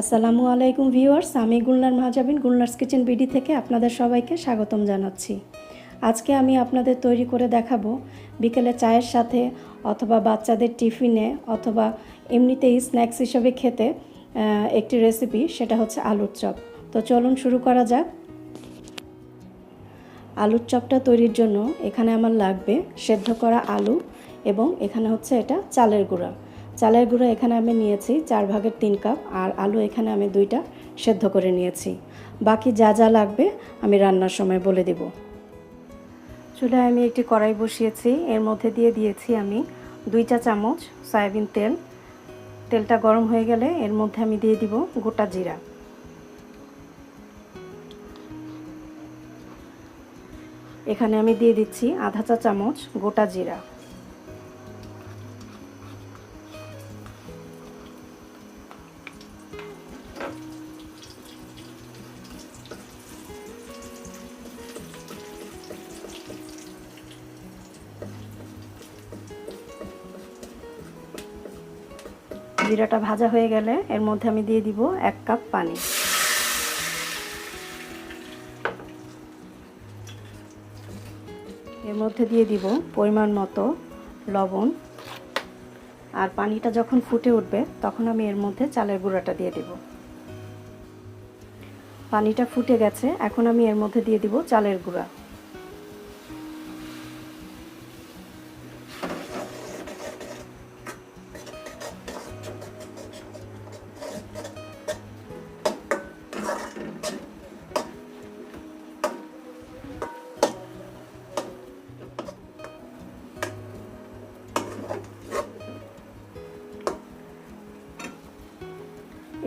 আসসালামু আলাইকুম ভিউয়ার্স, আমি গুলনার মাহাজাবিন, গুলনার্স কিচেন বিডি থেকে আপনাদের সবাইকে স্বাগতম জানাচ্ছি। আজকে আমি আপনাদের তৈরি করে দেখাবো বিকেলে চায়ের সাথে অথবা বাচ্চাদের টিফিনে অথবা এমনিতেই স্ন্যাক্স হিসেবে খেতে একটি রেসিপি, সেটা হচ্ছে আলুর চপ। তো চলুন শুরু করা যাক। আলুর চপটা তৈরির জন্য এখানে আমার লাগবে সেদ্ধ করা আলু এবং এখানে হচ্ছে এটা চালের গুঁড়া। চালের গুঁড়া এখানে আমি নিয়েছি চার ভাগের তিন কাপ, আর আলু এখানে আমি দুইটা সেদ্ধ করে নিয়েছি। বাকি যা যা লাগবে আমি রান্নার সময় বলে দেব। চুলায় আমি একটি কড়াই বসিয়েছি, এর মধ্যে দিয়ে দিয়েছি আমি দুই চা চামচ সয়াবিন তেল। তেলটা গরম হয়ে গেলে এর মধ্যে আমি দিয়ে দিব গোটা জিরা। এখানে আমি দিয়ে দিচ্ছি আধা চা চামচ গোটা জিরা। জিরাটা ভাজা হয়ে গেলে এর মধ্যে আমি দিয়ে দিব এক কাপ পানি। এর মধ্যে দিয়ে দিব পরিমাণ মতো লবণ। আর পানিটা যখন ফুটে উঠবে, তখন আমি এর মধ্যে চালের গুঁড়াটা দিয়ে দিব। পানিটা ফুটে গেছে, এখন আমি এর মধ্যে দিয়ে দিব চালের গুঁড়া।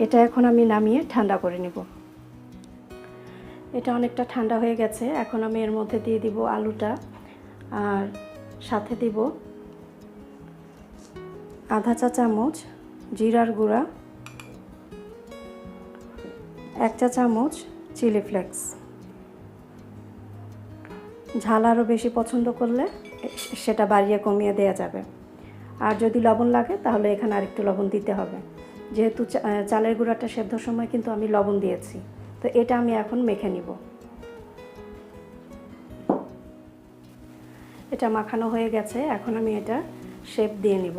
এটা এখন আমি নামিয়ে ঠান্ডা করে নেব। এটা অনেকটা ঠান্ডা হয়ে গেছে। এখন আমি এর মধ্যে দিয়ে দিব আলুটা আর সাথে দিব আধা চা চামচ জিরার গুঁড়া, এক চা চামচ চিলি ফ্লেক্স। ঝাল আরও বেশি পছন্দ করলে সেটা বাড়িয়ে কমিয়ে দেওয়া যাবে। আর যদি লবণ লাগে তাহলে এখানে আরেকটু লবণ দিতে হবে। যেহেতু চালের গুঁড়াটা সেদ্ধর সময় কিন্তু আমি লবণ দিয়েছি। তো এটা আমি এখন মেখে নিব। এটা মাখানো হয়ে গেছে, এখন আমি এটা শেপ দিয়ে নিব।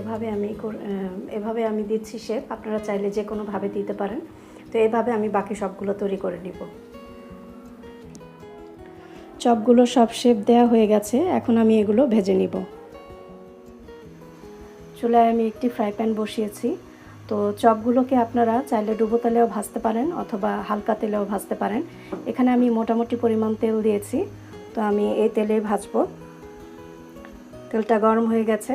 এভাবে আমি এভাবে আমি দিচ্ছি শেপ, আপনারা চাইলে যে কোনোভাবে দিতে পারেন। তো এভাবে আমি বাকি সবগুলো তৈরি করে নিব। চপগুলো সব শেপ দেওয়া হয়ে গেছে, এখন আমি এগুলো ভেজে নিব। চুলায় আমি একটি ফ্রাই প্যান বসিয়েছি। তো চপগুলোকে আপনারা চাইলে ডুবো তেলেও ভাজতে পারেন অথবা হালকা তেলেও ভাজতে পারেন। এখানে আমি মোটামুটি পরিমাণ তেল দিয়েছি। তো আমি এই তেলেই ভাজবো। তেলটা গরম হয়ে গেছে।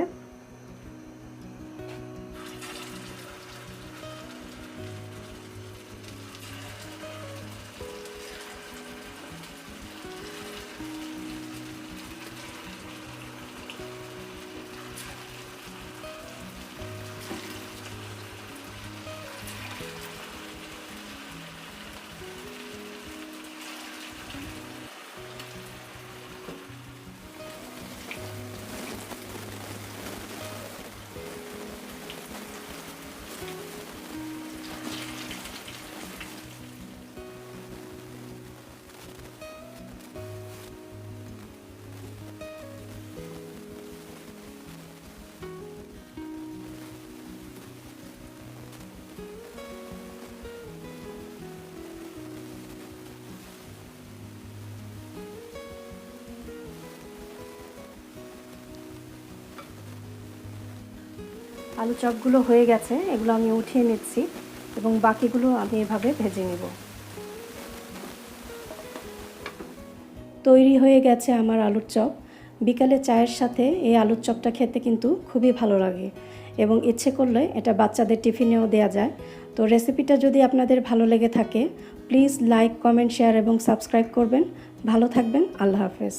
আলু চপগুলো হয়ে গেছে, এগুলো আমি উঠিয়ে নিচ্ছি এবং বাকিগুলো আমি এভাবে ভেজে নেব। তৈরি হয়ে গেছে আমার আলুর চপ। বিকালে চায়ের সাথে এই আলুর চপটা খেতে কিন্তু খুবই ভালো লাগে এবং ইচ্ছে করলে এটা বাচ্চাদের টিফিনেও দেওয়া যায়। তো রেসিপিটা যদি আপনাদের ভালো লেগে থাকে, প্লিজ লাইক, কমেন্ট, শেয়ার এবং সাবস্ক্রাইব করবেন। ভালো থাকবেন, আল্লাহ হাফেজ।